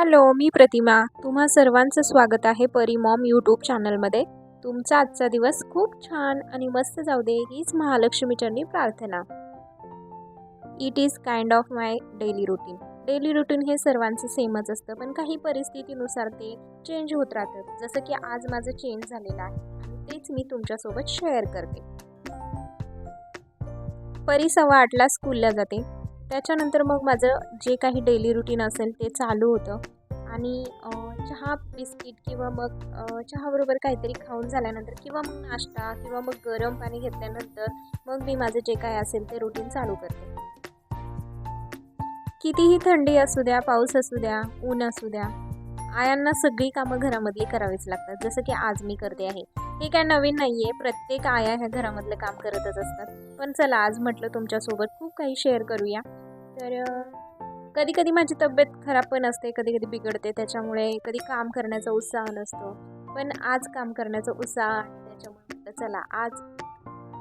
Hello मी प्रतिमा. तुम्हा सर्वांचं स्वागत आहे परिमॉम यूट्यूब चॅनलमध्ये. तुमचा आजचा दिवस खूप छान आणि मस्त जाऊ दे हीच महालक्ष्मीचरणी प्रार्थना. It is kind of my daily routine daily routine हे सर्वांचं सेमच असतं पण काही परिस्थितीनुसार ते चेंज होत राहतं. जसं की आज माझं चेंज झालेलं आहे आणि तेच मी तुमच्यासोबत शेअर करते. परी सव्वा आठला स्कूलला जाते. त्याच्यानंतर मग माझं जे काही डेली रुटीन असेल ते चालू होतं. आणि चहा बिस्किट किंवा मग चहाबरोबर काहीतरी खाऊन झाल्यानंतर किंवा मग नाश्ता किंवा मग गरम पाणी घेतल्यानंतर मग मी माझं जे काय असेल ते रुटीन चालू करते. कितीही थंडी असू द्या पाऊस असू द्या ऊन असू द्या आयांना सगळी कामं घरामधली करावीच लागतात. जसं की आज मी करते आहे. हे काय नवीन नाही आहे प्रत्येक आया ह्या घरामधलं काम करतच असतात. पण चला आज म्हटलं तुमच्यासोबत खूप काही शेअर करूया. तर कधी कधी माझी तब्येत खराब पण असते कधी कधी बिघडते त्याच्यामुळे कधी काम करण्याचा उत्साह नसतो. पण आज काम करण्याचा उत्साह आहे त्याच्यामुळे चला आज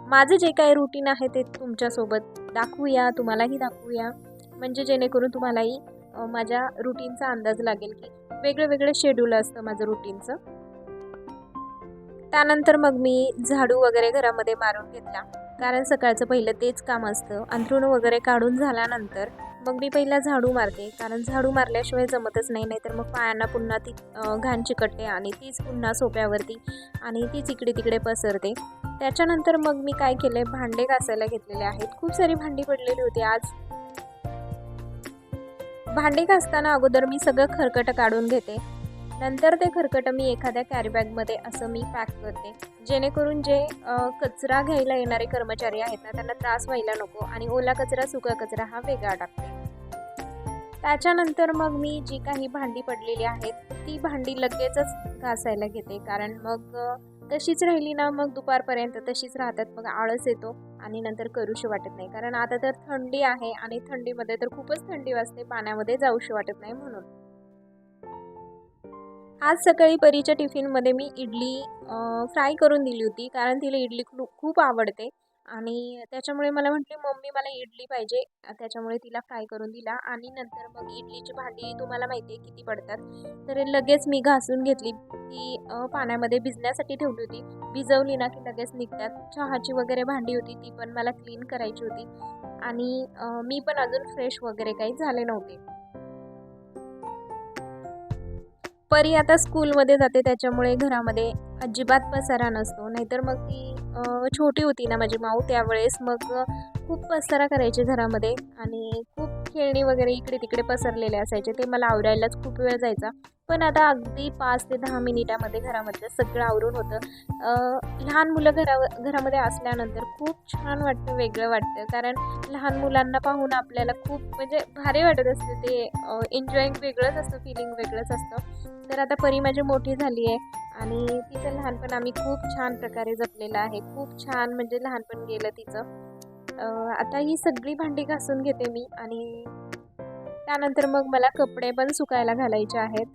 माझं जे काही रुटीन आहे ते तुमच्यासोबत दाखवूया तुम्हालाही दाखवूया. म्हणजे जेणेकरून तुम्हालाही माझ्या रुटीनचा अंदाज लागेल की वेगळं वेगळं शेड्यूल असतं माझं रुटीनचं त्यानंतर मग मी झाडू वगैरे घरामध्ये मारून घेतला. कारण सकाळचं पहिलं तेच काम असतं. अंथरूण वगैरे काढून झाल्यानंतर मग मी पहिला झाडू मारते. कारण झाडू मारल्याशिवाय जमतच नाही. नाहीतर मग पायांना पुन्हा ती घाण चिकटते आणि तीच पुन्हा सोप्यावरती आणि तीच इकडे तिकडे पसरते. त्याच्यानंतर मग मी काय केलं भांडे घासायला घेतलेले आहेत. खूप सारी भांडी पडलेली होती आज. भांडे घासताना अगोदर मी सगळं खरकटं काढून घेते. नंतर ते खरकटं मी एखाद्या कॅरीबॅगमध्ये असं मी पॅक करते. जेणेकरून जे कचरा घ्यायला येणारे कर्मचारी आहेत ना त्यांना त्रास व्हायला नको आणि ओला कचरा सुका कचरा हा वेगळा टाकते. त्याच्यानंतर मग मी जी काही भांडी पडलेली आहेत ती भांडी लगेचच घासायला घेते. कारण मग तशीच राहिली ना मग दुपारपर्यंत तशीच राहतात. मग आळस येतो आणि नंतर करूशी वाटत नाही. कारण आता तर थंडी आहे आणि थंडीमध्ये तर खूपच थंडी वाजते. पाण्यामध्ये जाऊशी वाटत नाही म्हणून. आज सकाळी परीच्या टिफिनमध्ये मी इडली फ्राय करून दिली होती कारण तिला इडली खूप आवडते. आणि त्याच्यामुळे मला म्हटली मम्मी मला इडली पाहिजे. त्याच्यामुळे तिला फ्राय करून दिला. आणि नंतर मग इडलीची भांडी तुम्हाला माहिती आहे किती पडतात. तर लगेच मी घासून घेतली. ती पाण्यामध्ये भिजण्यासाठी ठेवली होती. भिजवली ना की लगेच निघतात. चहाची वगैरे भांडी होती ती पण मला क्लीन करायची होती. आणि मी पण अजून फ्रेश वगैरे काही झाले नव्हते. परी आता स्कूलमध्ये जाते त्याच्यामुळे घरामध्ये अजिबात पसारा नसतो. नाहीतर मग ती छोटी होती ना माझी माऊ त्यावेळेस मग खूप पसारा करायचे घरामध्ये आणि खूप खेळणी वगैरे इकडे तिकडे पसरलेले असायचे. ते मला आवरायलाच खूप वेळ जायचा. पण आता अगदी पाच ते दहा मिनिटामध्ये घरामधलं सगळं आवरून होतं. लहान मुलं घरा घरामध्ये असल्यानंतर खूप छान वाटतं वेगळं वाटतं. कारण लहान मुलांना पाहून आपल्याला खूप म्हणजे भारी वाटत असतं ते. एन्जॉईंग वेगळंच असतं फिलिंग वेगळंच असतं. तर आता परी माझी मोठी झाली आहे आणि तिचं लहानपण आम्ही खूप छान प्रकारे जपलेलं आहे. खूप छान म्हणजे लहानपण गेलं तिचं. आता ही सगळी भांडी घासून घेते मी आणि त्यानंतर मग मला कपडे पण सुकायला घालायचे आहेत.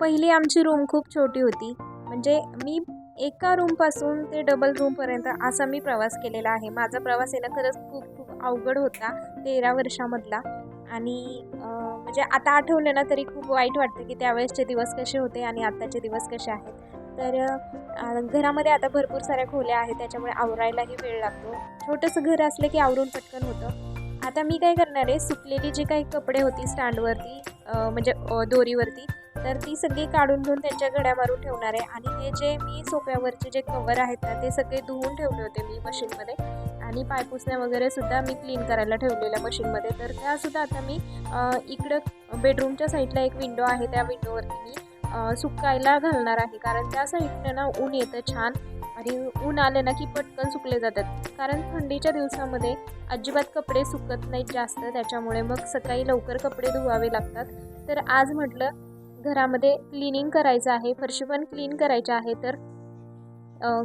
पहिली आमची रूम खूप छोटी होती. म्हणजे मी एका रूमपासून ते डबल रूमपर्यंत असा मी प्रवास केलेला आहे. माझा प्रवास आहे ना खरंच खूप खूप अवघड होता तेरा वर्षामधला. आणि म्हणजे आता आठवलं ना तरी खूप वाईट वाटतं की त्यावेळेसचे दिवस कसे होते आणि आत्ताचे दिवस कसे आहेत. तर घरामध्ये आता भरपूर साऱ्या खोल्या आहेत त्याच्यामुळे आवरायलाही वेळ लागतो. छोटंसं घर असलं की आवरून पटकन होतं. आता मी काय करणार आहे सुकलेली जी काही कपडे होती स्टँडवरती म्हणजे दोरीवरती तर ती सगळी काढून घेऊन त्यांच्या घड्या मारून ठेवणार आहे. आणि ते जे मी सोफ्यावरचे जे कवर आहेत ना ते सगळे धुवून ठेवले होते मी मशीनमध्ये. आणि पायपुसण्या वगैरे सुद्धा मी क्लीन करायला ठेवलेल्या मशीनमध्ये. तर त्यासुद्धा आता मी इकडं बेडरूमच्या साईडला एक विंडो आहे त्या विंडोवरती मी सुकायला घालणार आहे. कारण त्या साईडनं ना ऊन येतं छान आणि ऊन आलं ना की पटकन सुकले जातात. कारण थंडीच्या दिवसामध्ये अजिबात कपडे सुकत नाहीत जास्त. त्याच्यामुळे मग सकाळी लवकर कपडे धुवावे लागतात. तर आज म्हटलं घरामध्ये क्लिनिंग करायचं आहे. फरशी पण क्लीन करायची आहे. तर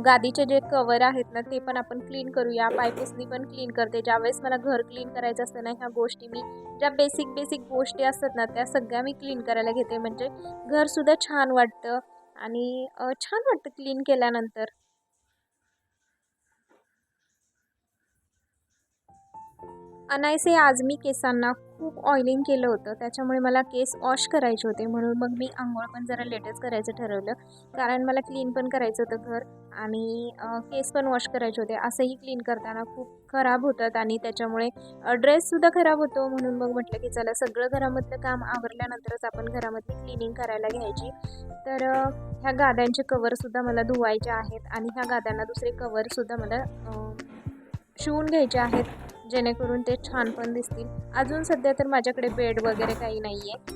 गादीचे जे कवर आहेत ना ते पण आपण क्लीन करूया. पायपुसणी पण क्लीन करते. ज्यावेळेस मला घर क्लीन करायचं असतं ना ह्या गोष्टी मी ज्या बेसिक बेसिक गोष्टी असतात ना त्या सगळ्या मी क्लीन करायला घेते. म्हणजे घरसुद्धा छान वाटतं आणि छान वाटतं क्लीन केल्यानंतर. अनायसे आज मी केसांना खूप ऑइलिंग केलं होतं. त्याच्यामुळे मला केस वॉश करायचे होते. म्हणून मग मी आंघोळ पण जरा लेटच करायचं ठरवलं. कारण मला क्लीन पण करायचं होतं घर आणि केस पण वॉश करायचे होते. असंही क्लीन करताना खूप खराब होतात आणि त्याच्यामुळे ड्रेससुद्धा खराब होतो. म्हणून मग म्हटलं की चला सगळं घरामधलं काम आवरल्यानंतरच आपण घरामधली क्लिनिंग करायला घ्यायची. तर ह्या गाद्यांचे कवरसुद्धा मला धुवायचे आहेत आणि ह्या गाद्यांना दुसरे कवरसुद्धा मला शिवून घ्यायचे आहेत. जेणेकरून ते छान पण दिसतील. अजून सध्या तर माझ्याकडे बेड वगैरे काही नाही आहे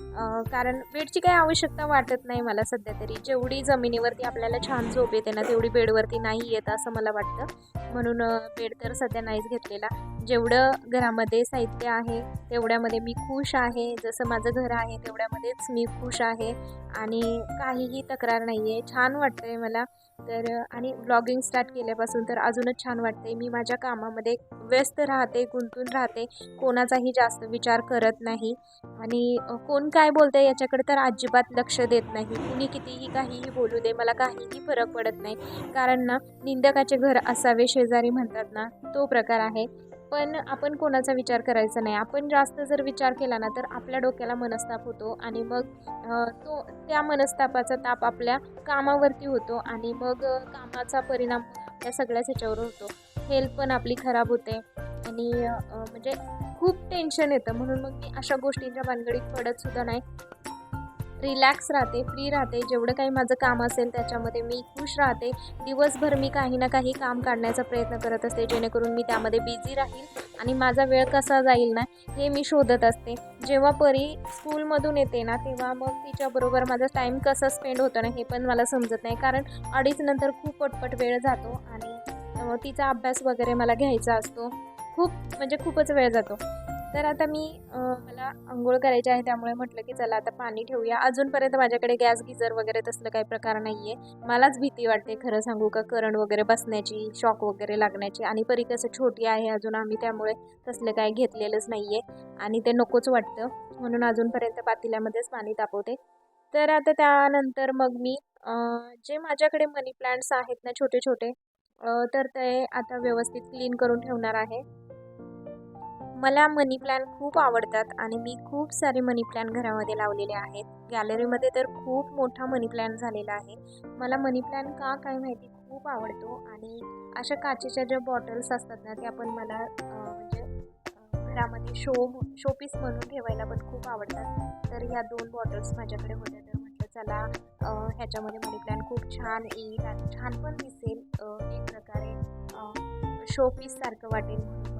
कारण बेडची काही आवश्यकता वाटत नाही मला सध्या तरी. जेवढी जमिनीवरती आपल्याला छान झोप येते ना तेवढी बेडवरती नाही येत असं मला वाटतं. म्हणून बेड तर सध्या नाहीच घेतलेला. जेवढं घरामध्ये साहित्य आहे तेवढ्यामध्ये मी खुश आहे. जसं माझं घर आहे तेवढ्यामध्येच मी खुश आहे. आणि काहीही तक्रार नाही आहे छान वाटतं आहे मला. तर आणि ब्लॉगिंग स्टार्ट केल्यापासून तर अजूनच छान वाटते मी माझ्या कामामध्ये व्यस्त राहते गुंतून राहते. कोणाचाही जास्त विचार करत नाही. आणि कोण काय बोलतं याच्याकडे तर अजिबात लक्ष देत नाही. कुणी कितीही काहीही बोलू दे मला काहीही फरक पडत नाही. कारण ना निंदकाचे घर असावे शेजारी म्हणतात ना तो प्रकार आहे. पण आपण कोणाचा विचार करायचा नाही. आपण जास्त जर विचार केला ना तर आपल्या डोक्याला मनस्ताप होतो आणि मग तो त्या मनस्तापाचा ताप आपल्या कामावरती होतो आणि मग कामाचा परिणाम आपल्या सगळ्याच ह्याच्यावर होतो. हेल्थ पण आपली खराब होते आणि म्हणजे खूप टेन्शन येतं. म्हणून मग मी अशा गोष्टींच्या भानगडीत पडत सुद्धा नाही. रिलॅक्स राहते फ्री राहते. जेवढं काही माझं काम असेल त्याच्यामध्ये मी खुश राहते. दिवसभर मी काही ना काही काम काढण्याचा प्रयत्न करत असते. जेणेकरून मी त्यामध्ये बिझी राहील आणि माझा वेळ कसा जाईल ना हे मी शोधत असते. जेव्हा परी स्कूलमधून येते ना तेव्हा मग तिच्याबरोबर माझा टाईम कसा स्पेंड होतो ना हे पण मला समजत नाही. कारण अडीच नंतर खूप पटपट वेळ जातो आणि तिचा अभ्यास वगैरे मला घ्यायचा असतो. खूप म्हणजे खूपच वेळ जातो. तर आता मी मला आंघोळ करायची आहे त्यामुळे म्हटलं की चला आता पाणी ठेवूया. अजूनपर्यंत माझ्याकडे गॅस गिझर वगैरे तसलं काही प्रकार नाही आहे मलाच भीती वाटते खरं सांगू का? करंट वगैरे बसण्याची शॉक वगैरे लागण्याची. आणि परी कसं छोटी आहे अजून आम्ही त्यामुळे तसलं काही घेतलेलंच नाही आहे आणि ते नकोच वाटतं. म्हणून अजूनपर्यंत पातेल्यामध्येच पाणी तापवते. तर आता त्यानंतर मग मी जे माझ्याकडे मनी प्लांट्स आहेत ना छोटे छोटे तर ते आता व्यवस्थित क्लीन करून ठेवणार आहे. मला मनी प्लॅन खूप आवडतात आणि मी खूप सारे मनी प्लॅन घरामध्ये लावलेले आहेत. गॅलरीमध्ये तर खूप मोठा मनी प्लॅन झालेला आहे. मला मनी प्लॅन का काय माहिती खूप आवडतो आणि अशा काचेच्या ज्या बॉटल्स असतात ना त्या पण मला म्हणजे घरामध्ये शो शोपीस म्हणून ठेवायला पण खूप आवडतात. तर ह्या दोन बॉटल्स माझ्याकडे होत्या. तर म्हटलं चला ह्याच्यामध्ये मनी प्लॅन खूप छान येईल आणि छान पण दिसेल. एक प्रकारे शोपीस सारखं वाटेल म्हणून.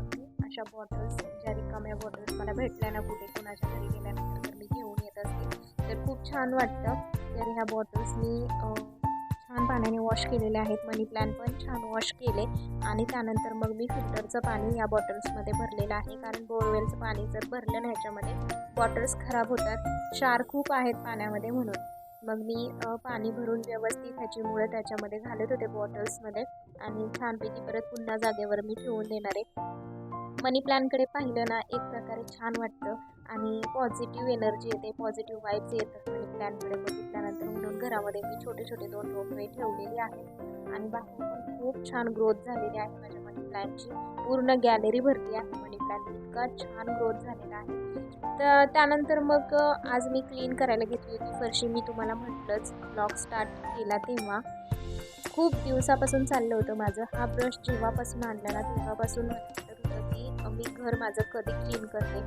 अशा बॉटल्स ज्या रिकाम्या बॉटल्स मला भेटल्या ना कुठे कोणाच्या घरी गेल्यानंतर तर मी घेऊन येत असते. तर खूप छान वाटतं. तर ह्या बॉटल्स मी छान पाण्याने वॉश केलेले आहेत. मनी प्लॅन पण छान वॉश केले. आणि त्यानंतर मग मी फिल्टरचं पाणी या बॉटल्समध्ये भरलेलं आहे. कारण बोरवेलचं पाणी जर भरलं ना ह्याच्यामध्ये बॉटल्स खराब होतात. क्षार खूप आहेत पाण्यामध्ये म्हणून. मग मी पाणी भरून व्यवस्थित ह्याची मुळं त्याच्यामध्ये घालत होते बॉटल्समध्ये आणि छानपैकी परत पुन्हा जागेवर मी ठेवून देणार आहे. मनी प्लॅनकडे पाहिलं ना एक प्रकारे छान वाटतं. आणि पॉझिटिव्ह एनर्जी येते पॉझिटिव्ह वाईब्स येतात मनी प्लॅनकडे बघितल्यानंतर. म्हणून घरामध्ये मी छोटे छोटे दोन रोपवे ठेवलेले आहेत. आणि बाहेर पण खूप छान ग्रोथ झालेली आहे. माझ्या मनी प्लॅनची पूर्ण गॅलरी भरली आहे. मनी प्लॅन इतका छान ग्रोथ झालेला आहे. तर त्यानंतर मग आज मी क्लीन करायला घेतली होती. फरशी मी तुम्हाला म्हटलंच ब्लॉग स्टार्ट केला तेव्हा. खूप दिवसापासून चाललं होतं माझं. हा ब्रश जेव्हापासून आणला ना तेव्हापासून मी घर माझं कधी क्लीन करते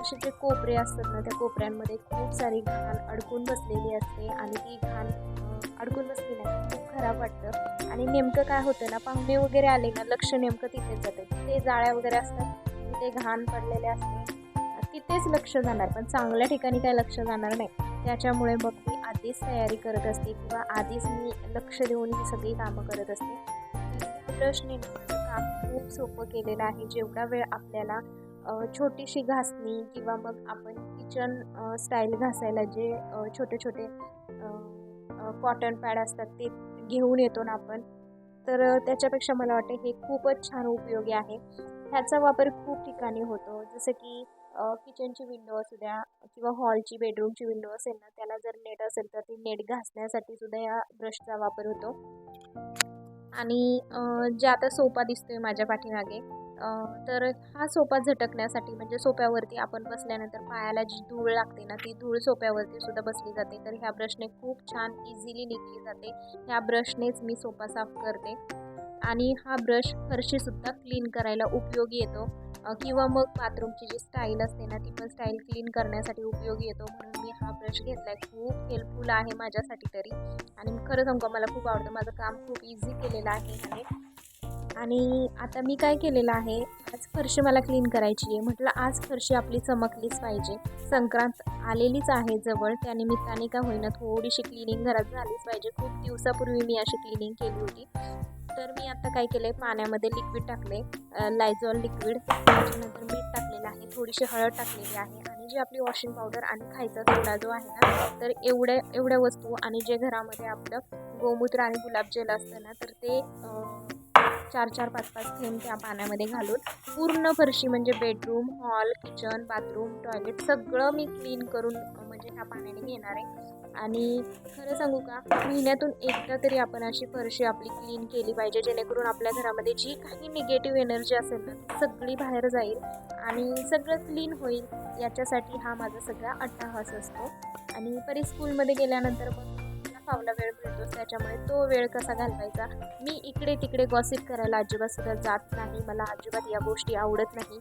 असे जे कोपरे असतात ना त्या कोपऱ्यांमध्ये खूप सारी घाण अडकून बसलेली असते आणि ती घाण अडकून बसली नाही खूप खराब वाटतं. आणि नेमकं काय होतं ना पाहुणे वगैरे आले ना लक्ष नेमकं तिथेच जातं. ते जाळ्या वगैरे असतात तिथे घाण पडलेले असते. तिथेच लक्ष जाणार पण चांगल्या ठिकाणी काय लक्ष जाणार नाही. त्याच्यामुळे मग मी आधीच तयारी करत असते किंवा आधीच मी लक्ष देऊन ही सगळी कामं करत असते. प्रश्न काम खूप सोपं केलेलं आहे. जेवढा वेळ आपल्याला छोटीशी घासणी किंवा मग आपण किचन स्टाईल घासायला जे छोटे छोटे कॉटन पॅड असतात ते घेऊन येतो ना आपण तर त्याच्यापेक्षा मला वाटतं हे खूपच छान उपयोगी आहे. ह्याचा वापर खूप ठिकाणी होतो. जसं की किचनची विंडो असू द्या किंवा हॉलची बेडरूमची विंडो असेल ना त्याला जर नेट असेल तर ती नेट घासण्यासाठी सुद्धा या ब्रशचा वापर होतो. आणि जे आता सोफा दिसतोय माझ्या पाठीमागे तर हा सोफा झटकण्यासाठी म्हणजे सोफ्यावरती आपण बसल्यानंतर पायाला जी धूळ लागते ना ती धूळ सोफ्यावरती सुद्धा बसली जाते. तर ह्या ब्रशने खूप छान इझिली निघली जाते. ह्या ब्रशनेच मी सोफा साफ करते. आणि हा ब्रश फरशीसुद्धा क्लीन करायला उपयोगी येतो. किंवा मग बाथरूमची जी स्टाईल असते ना ती पण स्टाईल क्लीन करण्यासाठी उपयोगी येतो. म्हणून मी हा ब्रश घेतला आहे खूप हेल्पफुल आहे माझ्यासाठी तरी. आणि खरं सांगू मला खूप आवडतं. माझं काम खूप इझी केलेलं आहे ह्याने आणि आता मी काय केलेलं आहे आज फरशी मला क्लीन करायची आहे. म्हटलं आज फरशी आपली चमकलीच पाहिजे. संक्रांत आलेलीच आहे जवळ. त्यानिमित्ताने का होईना थोडीशी क्लिनिंग घरात झालीच पाहिजे. खूप दिवसापूर्वी मी अशी क्लिनिंग केली होती. तर मी आता काय केलं आहे पाण्यामध्ये लिक्विड टाकले लायझॉल लिक्विड त्याच्यानंतर मीठ टाकलेलं आहे. थोडीशी हळद टाकलेली आहे. आणि जी आपली वॉशिंग पावडर आणि खायचा सोडा जो आहे ना तर एवढ्या एवढ्या वस्तू आणि जे घरामध्ये आपलं गोमूत्र आणि गुलाबजल असतं ना तर ते चार चार पाच पाच थेंब त्या पाण्यामध्ये घालून पूर्ण फरशी म्हणजे bedroom hall kitchen bathroom toilet सगळं मी क्लीन करून म्हणजे ह्या पाण्याने घेणार आहे. आणि खरं सांगू का महिन्यातून एकदा तरी आपण अशी फरशी आपली क्लीन केली पाहिजे जेणेकरून आपल्या घरामध्ये जी काही निगेटिव्ह एनर्जी असेल ना ती सगळी बाहेर जाईल आणि सगळं क्लीन होईल. याच्यासाठी हा माझा सगळा अट्टाहास असतो. आणि परी स्कूलमध्ये गेल्यानंतर मग फावला वेळ मिळतोच त्याच्यामुळे तो वेळ कसा घालवायचा? मी इकडे तिकडे गॉसिप करायला अजिबात सुद्धा जात नाही. मला अजिबात या गोष्टी आवडत नाही.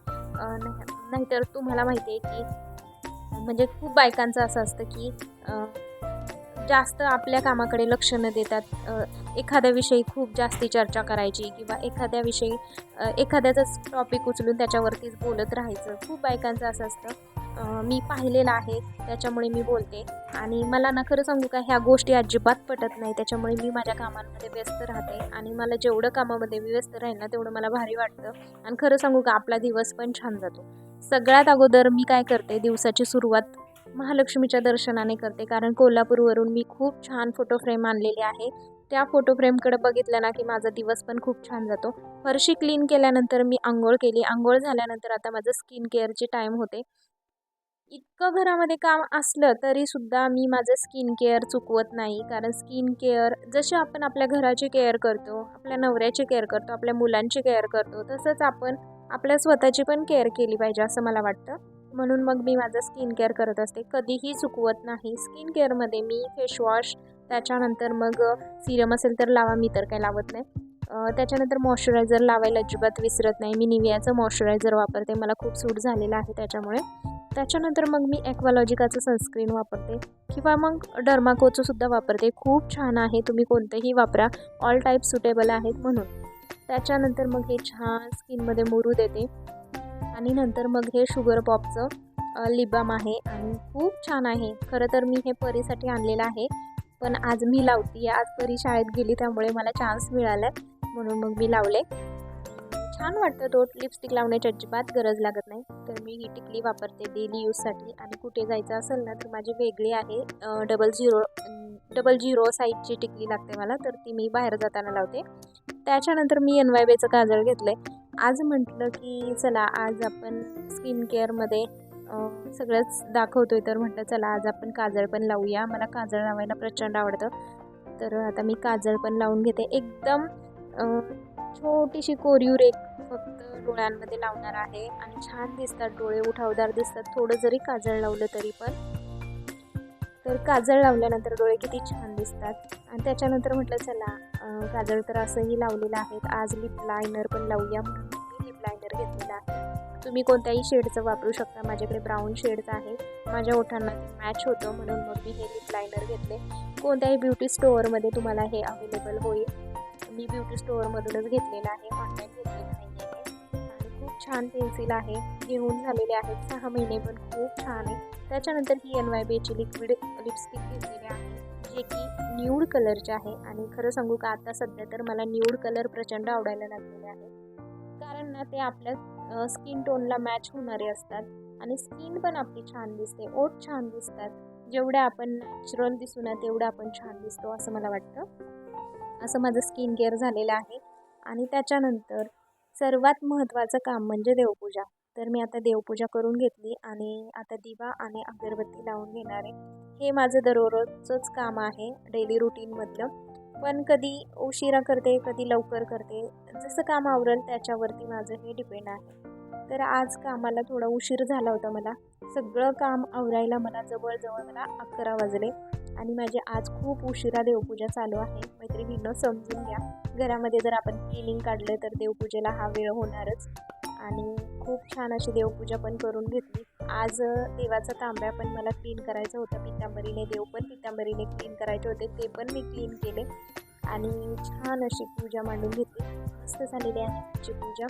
नाहीतर तुम्हाला माहिती आहे की म्हणजे खूप बायकांचं असं असतं की जास्त आपल्या कामाकडे लक्ष न देतात. एखाद्याविषयी खूप जास्ती चर्चा करायची किंवा एखाद्याविषयी एखाद्याचाच टॉपिक उचलून त्याच्यावरतीच बोलत राहायचं. खूप बायकांचं असं असतं. मी पाहिलेलं आहे त्याच्यामुळे मी बोलते. आणि मला ना खरं सांगू का ह्या गोष्टी अजिबात पटत नाही. त्याच्यामुळे मी माझ्या कामांमध्ये व्यस्त राहते आणि मला जेवढं कामामध्ये मी व्यस्त राहील ना तेवढं मला भारी वाटतं. आणि खरं सांगू का आपला दिवस पण छान जातो. सगळ्यात अगोदर मी काय करते दिवसाची सुरुवात महालक्ष्मीच्या दर्शनाने करते. कारण कोल्हापूरवरून मी खूप छान फोटो फ्रेम आणलेले आहे. त्या फोटो फ्रेमकडे बघितलं ना की माझा दिवस पण खूप छान जातो. फरशी क्लीन केल्यानंतर मी आंघोळ केली. आंघोळ झाल्यानंतर आता माझं स्किन केअरचे टाईम होते. इतकं घरामध्ये काम असलं तरी सुद्धा मी माझं स्किन केअर चुकवत नाही. कारण स्किन केअर जशी आपण आपल्या घराची केअर करतो आपल्या नवऱ्याची केअर करतो आपल्या मुलांची केअर करतो तसंच आपण आपल्या स्वतःची पण केअर केली पाहिजे असं मला वाटतं. म्हणून मग मी माझं स्किन केअर करत असते. कधीही चुकवत नाही. स्किन केअरमध्ये मी फेशवॉश त्याच्यानंतर मग सिरम असेल तर लावा मी तर काही लावत नाही. त्याच्यानंतर मॉइश्चरायझर लावायला अजिबात विसरत नाही. मी निवियाचं मॉइश्चरायझर वापरते. मला खूप सूट झालेलं आहे त्याच्यामुळे. त्याच्यानंतर मग मी ॲक्वालॉजिकाचं सनस्क्रीन वापरते. किंवा मग डर्माकोचं सुद्धा वापरते. खूप छान आहे. तुम्ही कोणतंही वापरा. ऑल टाईप सुटेबल आहेत म्हणून. त्याच्यानंतर मग हे छान स्किनमध्ये मुरू देते. आणि नंतर मग हे शुगर पॉपचं लिबाम आहे आणि खूप छान आहे. खरं तर मी हे परीसाठी आणलेलं आहे. पण आज मी लावते. आज परी शाळेत गेली त्यामुळे मला चान्स मिळाला म्हणून मग मी लावले. छान वाटतं तो लिपस्टिक लावण्याची अजिबात गरज लागत नाही. तर मी ही टिकली वापरते डेली यूजसाठी आणि कुठे जायचं असेल ना तर माझी वेगळी आहे डबल झिरो डबल झिरो साईजची टिकली लागते मला. तर ती मी बाहेर जाताना लावते. त्याच्यानंतर मी एन वाय बेचं काजळ घेतलं आहे आज म्हटलं की चला आज आपण स्किन केअरमध्ये सगळंच दाखवतोय. तर म्हटलं चला आज आपण काजळ पण लावूया. मला काजळ लावायला प्रचंड आवडतं. तर आता मी काजळ पण लावून घेते. एकदम छोटीशी कोरीव रेख फक्त डोळ्यांमध्ये लावणार आहे. आणि छान दिसतात डोळे उठावदार दिसतात. थोडं जरी काजळ लावलं तरी पण. तर काजळ लावल्यानंतर डोळे किती छान दिसतात. आणि त्याच्यानंतर म्हटलं चला काजळ तर असंही लावलेलं आहेत. आज लिप लायनर पण लावूया म्हणून मी लिप लायनर घेतलेला आहे. तुम्ही कोणत्याही शेडचं वापरू शकता. माझ्याकडे ब्राऊन शेडचं आहे. माझ्या ओठांना ते मॅच होतं म्हणून मग मी हे लिप लायनर घेतले. कोणत्याही ब्युटी स्टोअरमध्ये तुम्हाला हे अवेलेबल होईल. मी ब्युटी स्टोअरमधूनच घेतलेलं आहे. ऑनलाईन घेतलेलं नाही आहे आणि खूप छान पेन्सिल आहे. घेऊन झालेले आहेत. सहा महिने पण खूप छान आहे. त्याच्यानंतर ही एन वाय बीची लिक्विड लिपस्टिक घेतलेली आहे. जे की न्यूड कलरचे आहे आणि खरं सांगू का आता सध्या तर मला न्यूड कलर प्रचंड आवडायला लागलेले आहे. कारण ना ते आपल्या स्किन टोनला मॅच होणारे असतात आणि स्किन पण आपली छान दिसते ओठ छान दिसतात. जेवढ्या आपण नॅचरल दिसू ना तेवढं आपण छान दिसतो असं मला वाटतं. असं माझं स्किन केअर झालेलं आहे. आणि त्याच्यानंतर सर्वात महत्त्वाचं काम म्हणजे देवपूजा. तर मी आता देवपूजा करून घेतली आणि आता दिवा आणि अगरबत्ती लावून घेणार आहे. हे माझं दररोजचंच काम आहे डेली रुटीनमधलं पण कधी उशिरा करते कधी लवकर करते जसं काम आवरेल त्याच्यावरती माझं हे डिपेंड आहे. तर आज कामाला थोडा उशीर झाला होता मला. सगळं काम आवरायला मला जवळजवळ मला अकरा वाजले आणि माझे आज खूप उशिरा देवपूजा चालू आहे. मैत्रिणींनो समजून घ्या. घरामध्ये जर आपण क्लिनिंग काढलं तर देवपूजेला हा वेळ होणारच. आणि खूप छान अशी देवपूजा पण करून घेतली. आज देवाचा तांब्या पण मला क्लीन करायचा होता. पितांबरीने देव पण पितांबरीने क्लीन करायचे होते. ते पण मी क्लीन केले. आणि छान अशी पूजा मांडून घेतली. मस्त झालेली आहे आजची पूजा.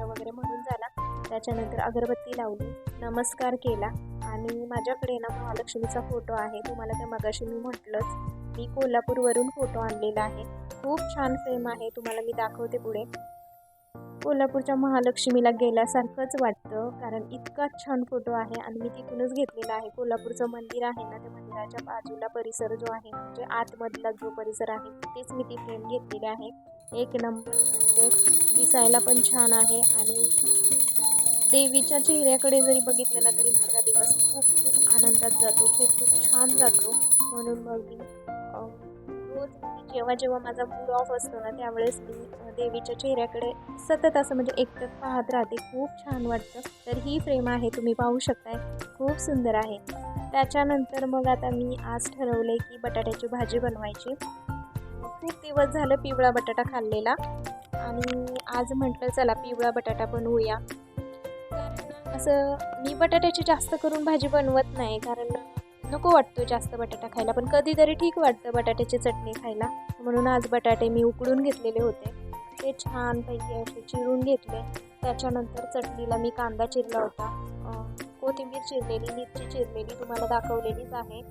मंत्र वगैरे म्हणून झाला. त्याच्यानंतर अगरबत्ती लावली नमस्कार केला आणि माझ्याकडे ना महालक्ष्मीचा फोटो आहे. तुम्हाला त्या मगाशी मी म्हटलंच मी कोल्हापूरवरून फोटो आणलेला आहे. खूप छान फ्रेम आहे. तुम्हाला मी दाखवते पुढे. कोल्हापूरच्या महालक्ष्मीला गेल्यासारखंच वाटतं कारण इतका छान फोटो आहे आणि मी तिथूनच घेतलेला आहे. कोल्हापूरचं मंदिर आहे ना त्या मंदिराच्या बाजूला परिसर जो आहे म्हणजे आतमधला जो परिसर आहे तिथेच मी ती फ्रेम घेतलेली आहे. एक नंबर म्हणजे दिसायला पण छान आहे आणि देवीच्या चेहऱ्याकडे जरी बघितलं ना तरी माझा दिवस खूप खूप आनंदात जातो खूप खूप छान जातो. म्हणून मग मी रोज जेव्हा जेव्हा माझा मूड ऑफ असतो ना त्यावेळेस मी देवीच्या चेहऱ्याकडे सतत असं म्हणजे एकटक पाहत राहते. खूप छान वाटतं. तर ही फ्रेम आहे तुम्ही पाहू शकताय. खूप सुंदर आहे. त्याच्यानंतर मग आता मी आज ठरवले की बटाट्याची भाजी बनवायची. खूप दिवस झालं पिवळा बटाटा खाल्लेला. आणि आज म्हटलं चला पिवळा बटाटा बनवूया. कारण असं मी बटाट्याची जास्त करून भाजी बनवत नाही. कारण नको वाटतो जास्त बटाटा खायला. पण कधीतरी ठीक वाटतं बटाट्याची चटणी खायला. म्हणून आज बटाटे मी उकडून घेतलेले होते. ते छानपैकी असे चिरून घेतले. त्याच्यानंतर चटणीला मी कांदा चिरला होता. कोथिंबीर चिरलेली मिरची चिरलेली तुम्हाला दाखवलेलीच आहे.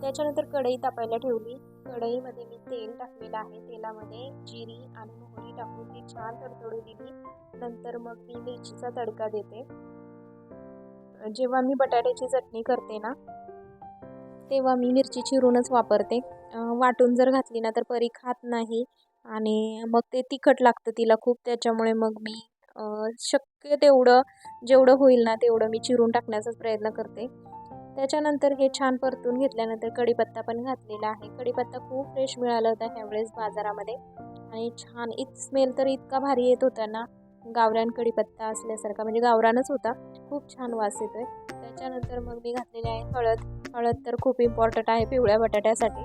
त्याच्यानंतर कढई तापायला ठेवली. कढईमध्ये मी तेल टाकलेलं आहे. तेलामध्ये जिरी आणि मोहरी टाकून ती छान तडतडू दिली. नंतर मग मी मिरचीचा तडका देते. जेव्हा मी बटाट्याची चटणी करते ना तेव्हा मी मिरची चिरूनच वापरते. वाटून जर घातली ना तर परी खात नाही आणि मग ते तिखट लागतं तिला खूप. त्याच्यामुळे मग मी शक्य तेवढं जेवढं होईल ना तेवढं मी चिरून टाकण्याचाच प्रयत्न करते. त्याच्यानंतर हे छान परतून घेतल्यानंतर कढीपत्ता पण घातलेला आहे. कढीपत्ता खूप फ्रेश मिळाला होता ह्यावेळेस बाजारामध्ये. आणि छान इत स्मेल तर इतका भारी येत होता ना. गावरान कढीपत्ता असल्यासारखा म्हणजे गावरानच होता. खूप छान वास येतोय. त्याच्यानंतर मग मी घातलेली आहे हळद. हळद तर खूप इम्पॉर्टंट आहे पिवळ्या बटाट्यासाठी.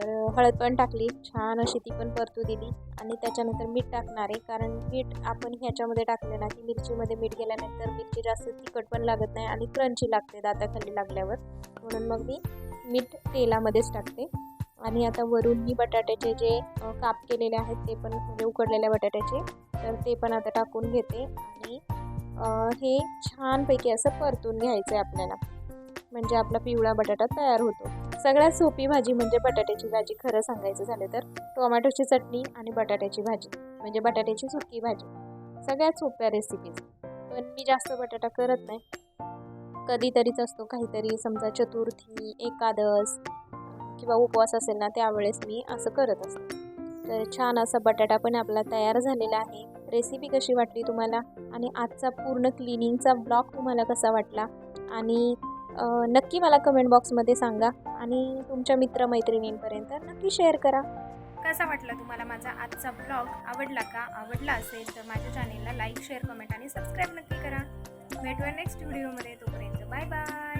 तर हळद पण टाकली. छान अशी ती पण परतू दिली. आणि त्याच्यानंतर मीठ टाकणार आहे. कारण मीठ आपण ह्याच्यामध्ये टाकलं ना की मिरचीमध्ये मीठ गेल्यानंतर मिरची जास्त तिखट पण लागत नाही आणि क्रंची लागते दाताखाली लागल्यावर. म्हणून मग मी मीठ तेलामध्येच टाकते. आणि आता वरून मी बटाट्याचे जे काप केलेले आहेत ते पण म्हणजे उकडलेल्या बटाट्याचे तर ते पण आता टाकून घेते. आणि हे छानपैकी असं परतून घ्यायचं आहे आपल्याला. म्हणजे आपला पिवळा बटाटा तयार होतो. सगळ्यात सोपी भाजी म्हणजे बटाट्याची भाजी. खरं सांगायचं झालं तर टोमॅटोची चटणी आणि बटाट्याची भाजी. म्हणजे बटाट्याची सुकी भाजी. सगळ्यात सोप्या रेसिपीज पण मी जास्त बटाटा करत नाही. कधीतरीच असतो काहीतरी समजा चतुर्थी एकादस किंवा उपवास असेल ना त्यावेळेस मी असं करत असते. तर छान असा बटाटा पण आपला तयार झालेला आहे. रेसिपी कशी वाटली तुम्हाला? आणि आजचा पूर्ण क्लिनिंगचा ब्लॉग तुम्हाला कसा वाटला? आणि नक्की मला कमेंट बॉक्समध्ये सांगा आणि तुमच्या मित्रमैत्रिणींपर्यंत नक्की शेअर करा. कसा वाटला तुम्हाला माझा आजचा ब्लॉग आवडला का? आवडला असेल तर माझ्या चॅनेलला लाईक शेअर कमेंट आणि सबस्क्राईब नक्की करा. भेटूया नेक्स्ट व्हिडिओमध्ये तोपर्यंत बाय बाय